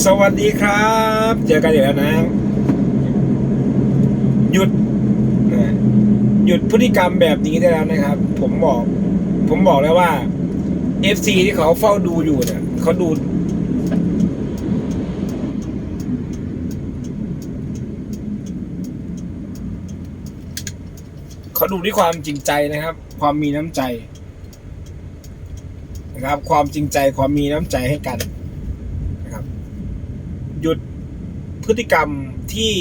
สวัสดีครับ เจอกันอีกแล้วนะ หยุดนะหยุดพฤติกรรมแบบนี้ได้แล้วนะครับ ผมบอก ผมบอกแล้วว่า FC ที่เขาเฝ้าดูอยู่เนี่ยเขาดู เขาดูด้วยความจริงใจนะครับ ความมีน้ำใจ นะครับ ความจริงใจความมีน้ำใจให้กัน หยุดพฤติกรรมที่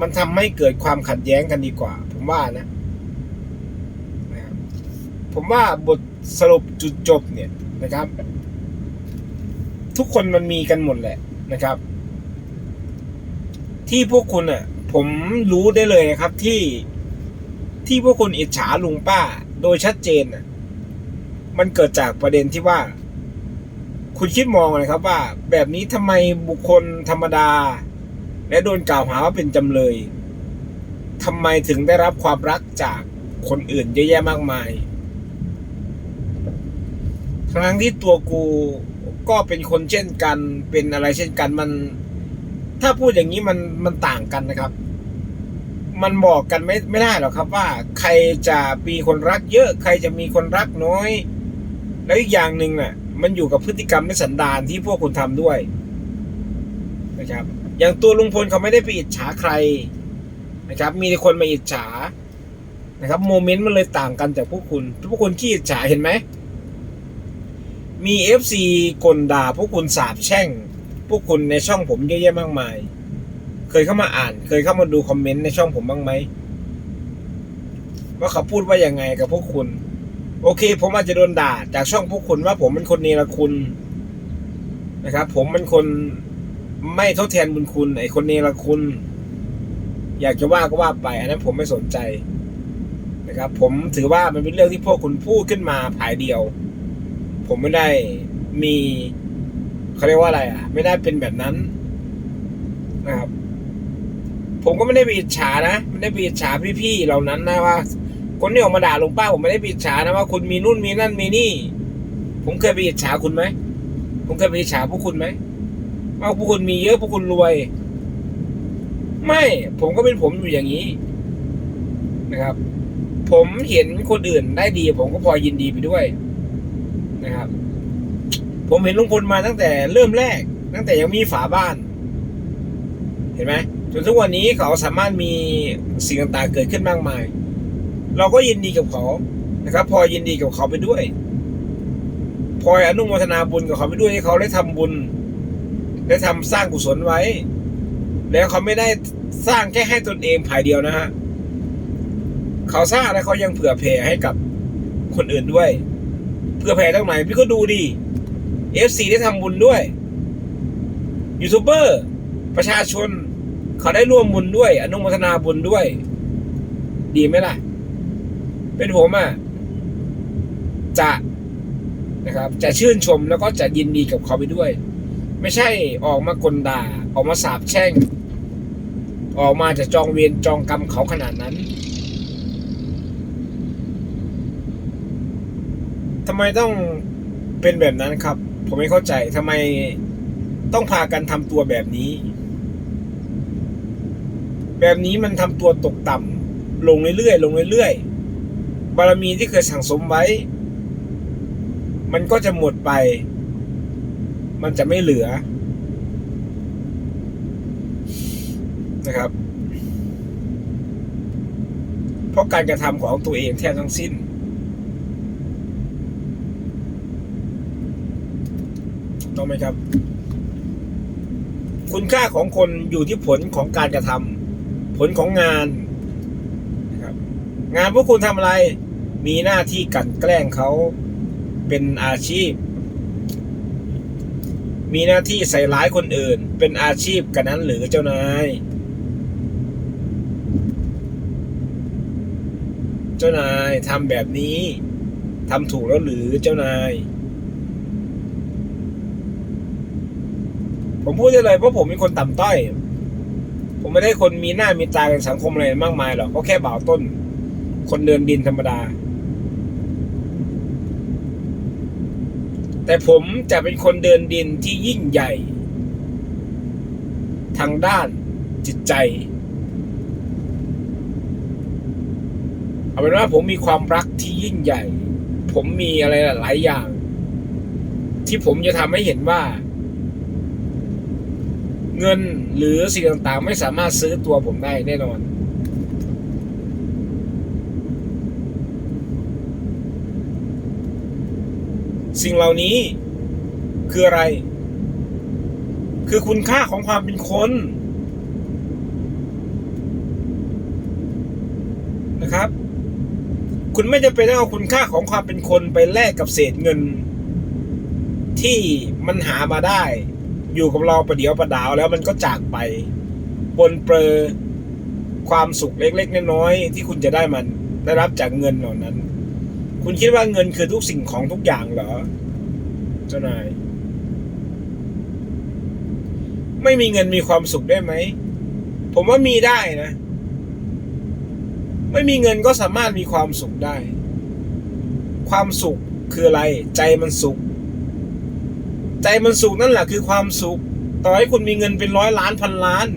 มันทำให้เกิดความขัดแย้งกันดีกว่า ผมว่านะนะครับผมว่าบทสรุปจุดจบเนี่ยนะครับ ทุกคนมันมีกันหมดแหละนะครับ ที่พวกคุณอะ ผมรู้ได้เลยนะครับที่ที่พวกคุณอิจฉาลุงป้า โดยชัดเจนอะมันเกิดจากประเด็นที่ว่า คุณคิดมองนะครับว่า แบบนี้ทำไมบุคคลธรรมดา และโดนกล่าวหาว่าเป็นจำเลยทำไมถึงได้รับความรักจากคนอื่นเยอะแยะมากมาย ทั้งที่ตัวกูก็เป็นคนเช่นกัน เป็นอะไรเช่นกันมัน ถ้าพูดอย่างนี้มันมันต่างกันนะครับ มันบอกกันไม่ไม่ได้หรอกครับว่า ใครจะมีคนรักเยอะ ใครจะมีคนรักน้อย แล้วอีกอย่างหนึ่งน่ะ มันอยู่กับพฤติกรรมและสันดานที่พวกคุณทำด้วยนะครับ อย่างตัวลุงพลเขาไม่ได้ไปอิจฉาใครนะครับ มีคนมาอิจฉานะครับโมเมนต์มันเลยต่างกันจากพวกคุณพวกคุณขี้อิจฉาเห็นไหมมีเอฟซีกลด่าพวกคุณสาบแช่ง พวกคุณในช่องผมเยอะแยะมากมาย เคยเข้ามาอ่าน เคยเข้ามาดูคอมเมนต์ในช่องผมบ้างไหมว่าเขาพูดว่ายังไงกับพวกคุณ โอเค ผมอาจจะโดนด่า จากช่องพวกคุณว่าผมเป็นคนเนรคุณนะครับ ผมเป็นคนไม่ทดแทนบุญคุณไอ้คนเนรคุณ อยากจะว่าก็ว่าไป อันนั้นผมไม่สนใจนะครับ ผมถือว่ามันเป็นเรื่องที่พวกคุณพูดขึ้นมาภายเดียว ผมไม่ได้มีเขาเรียกว่าอะไรอะ ไม่ได้เป็นแบบนั้นนะครับ ผมก็ไม่ได้ไปอิจฉานะไม่ได้ไปอิจฉาพี่ๆเหล่านั้นนะว่า คนที่ออกมาด่าลุงป้าผมไม่ได้ปอิจฉานะว่าคุณมีนู่นมีนั่นมีนี่ ผมเคยไปอิจฉาคุณไหมผมเคยไปอิจฉาพวกคุณไหมว่าพวกคุณมีเยอะพวกคุณรวย ไม่ผมก็เป็นผมอยู่อย่างนี้นะครับ ผมเห็นคนอื่นได้ดี ผมก็พอยินดีไปด้วยนะครับ ผมเห็นลุงพลมาตั้งแต่เริ่มแรก ตั้งแต่ยังมีฝาบ้าน เห็นไหมจนทุกวันนี้เขาสามารถมีสิ่งต่างๆเกิดขึ้นมากมาย เราก็ยินดีกับเขานะครับ พอยินดีกับเขาไปด้วย พออนุโมทนาบุญกับเขาไปด้วยให้เขาได้ทำบุญ ได้ทำสร้างกุศลไว้ แล้วเขาไม่ได้สร้างแค่ให้ตนเองภายเดียวนะฮะเขาสร้างแล้วเขายังเผื่อแผ่ให้กับคนอื่นด้วยเผื่อแผ่ตั้งไหนพี่ก็ดูดิเอฟซีได้ทำบุญด้วยยูทูบเบอร์ประชาชน เขาได้ร่วมบุญด้วย อนุโมทนาบุญด้วย ดีไหมล่ะ เป็นผมอะจะนะครับ จะชื่นชมแล้วก็จะยินดีกับเขาไปด้วย ไม่ใช่ออกมากลด่า ออกมาสาบแช่ง ออกมาจะจองเวรจองกรรมเขาขนาดนั้นทำไมต้องเป็นแบบนั้นครับ ผมไม่เข้าใจทำไมต้องพากันทำตัวแบบนี้ แบบนี้มันทำตัวตกต่ำลงเรื่อยๆลงเรื่อยๆ บารมีที่เคยสั่งสมไว้ มันก็จะหมดไป มันจะไม่เหลือนะครับ เพราะการกระทำของตัวเองแทบทั้งสิ้น ต้องไหมครับ คุณค่าของคนอยู่ที่ผลของการกระทำผลของงาน งานพวกคุณทำอะไร มีหน้าที่กันแกล้งเขาเป็นอาชีพ มีหน้าที่ใส่ร้ายคนอื่น เป็นอาชีพกันนั้นหรือเจ้านาย เจ้านายทำแบบนี้ทำถูกแล้วหรือเจ้านาย ผมพูดได้เลยเพราะผมเป็นคนต่ำต้อย ผมไม่ได้คนมีหน้ามีตาในสังคมอะไรมากมายหรอกก็แค่บ่าวต้น คนเดินดินธรรมดา แต่ผมจะเป็นคนเดินดินที่ยิ่งใหญ่ ทางด้านจิตใจ เอาเป็นว่าผมมีความรักที่ยิ่งใหญ่ ผมมีอะไรหลายอย่าง ที่ผมจะทำให้เห็นว่า เงินหรือสิ่งต่างๆ ไม่สามารถซื้อตัวผมได้แน่นอน สิ่งเหล่านี้คืออะไร คือคุณค่าของความเป็นคนนะครับ คุณไม่จำเป็นต้องเอาคุณค่าของความเป็นคนไปแลกกับเศษเงิน ที่มันหามาได้ อยู่กับเราประเดี๋ยวประดาวแล้วมันก็จากไปปนเปือความสุขเล็ก ๆ น้อยๆที่คุณจะได้มันได้รับจากเงินเหล่านั้น คุณคิดว่าเงินคือทุกสิ่งของทุกอย่างเหรอ เจ้านาย ไม่มีเงินมีความสุขได้ไหม ผมว่ามีได้นะ ไม่มีเงินก็สามารถมีความสุขได้ ความสุขคืออะไร ใจมันสุข ใจมันสุขนั่นแหละคือความสุข ต่อให้คุณมีเงินเป็นร้อยล้านพันล้าน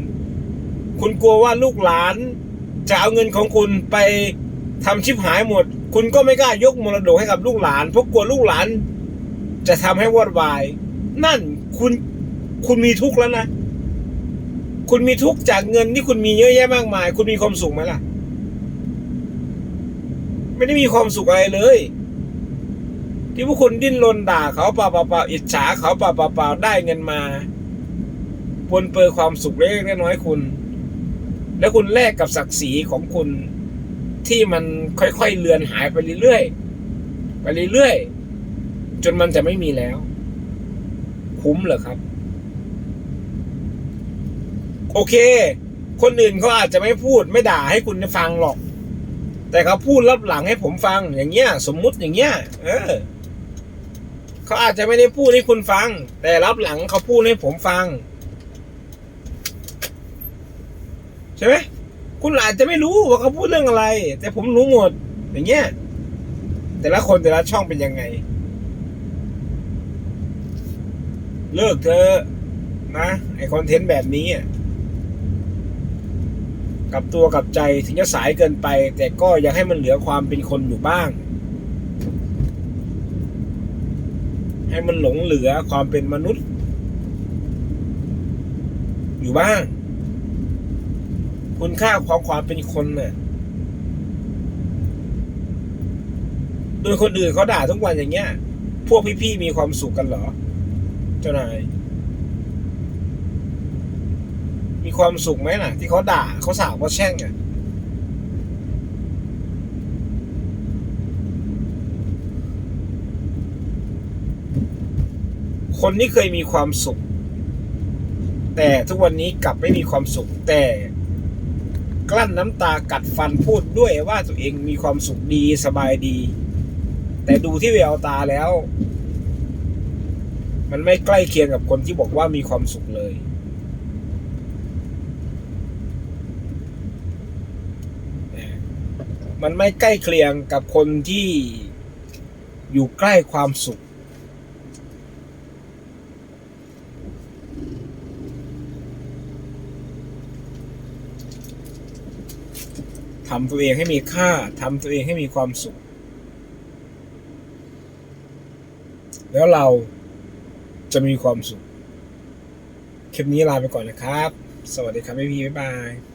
คุณกลัวว่าลูกหลาน จะเอาเงินของคุณไปทำชิบหายหมด คุณก็ไม่กล้ายกมรดกให้กับลูกหลานเพราะกลัวลูกหลาน จะทำให้วอดวาย นั่นคุณคุณมีทุกข์แล้วนะ คุณมีทุกข์จากเงินที่คุณมีเยอะแยะมากมาย คุณมีความสุขไหมล่ะ ไม่ได้มีความสุขอะไรเลย ที่พวกคุณดิ้นรนด่าเขาเปล่าเปล่าอิจฉาเขาเปล่าเปล่าได้เงินมาปนเปื้อความสุขเล็กน้อยคุณ แล้วคุณแลกกับศักดิ์ศรีของคุณ ที่มันค่อยๆเลือนหายไปเรื่อยๆไปเรื่อยๆจนมันจะไม่มีแล้ว คุ้มเหรอครับ โอเค คนอื่นเขาอาจจะไม่พูดไม่ด่าให้คุณฟังหรอก แต่เขาพูดรับหลังให้ผมฟัง อย่างเงี้ย สมมุติอย่างเงี้ย เออเขาอาจจะไม่ได้พูดให้คุณฟัง แต่รับหลังเขาพูดให้ผมฟัง ใช่ไหม คุณอาจจะไม่รู้ว่าเขาพูดเรื่องอะไร แต่ผมรู้หมด อย่างเงี้ย แต่ละคนแต่ละช่องเป็นยังไง เลิกเธอนะ ไอคอนเทนต์แบบนี้กับตัวกับใจถึงจะสายเกินไป แต่ก็ยังให้มันเหลือความเป็นคนอยู่บ้าง ให้มันหลงเหลือความเป็นมนุษย์ อยู่บ้าง คุณค่าของความเป็นคนน่ะโดยคนอื่นเขาด่าทุกวันอย่างเงี้ย พวกพี่ๆมีความสุขกันเหรอ เจ้านาย มีความสุขไหมล่ะ ที่เขาด่าเขาสาวเขาแช่งอะคนที่เคยมีความสุข แต่ทุกวันนี้กลับไม่มีความสุขแต่ กลั้นน้ำตากัดฟันพูดด้วยว่าตัวเองมีความสุขดีสบายดี แต่ดูที่แววตาแล้ว มันไม่ใกล้เคียงกับคนที่บอกว่ามีความสุขเลย มันไม่ใกล้เคียงกับคนที่อยู่ใกล้ความสุข ทำตัวเองให้มีค่าทำตัวเองให้มีความสุข แล้วเราจะมีความสุข คลิปนี้ลาไปก่อนนะครับ สวัสดีครับพี่พี่บ๊ายบาย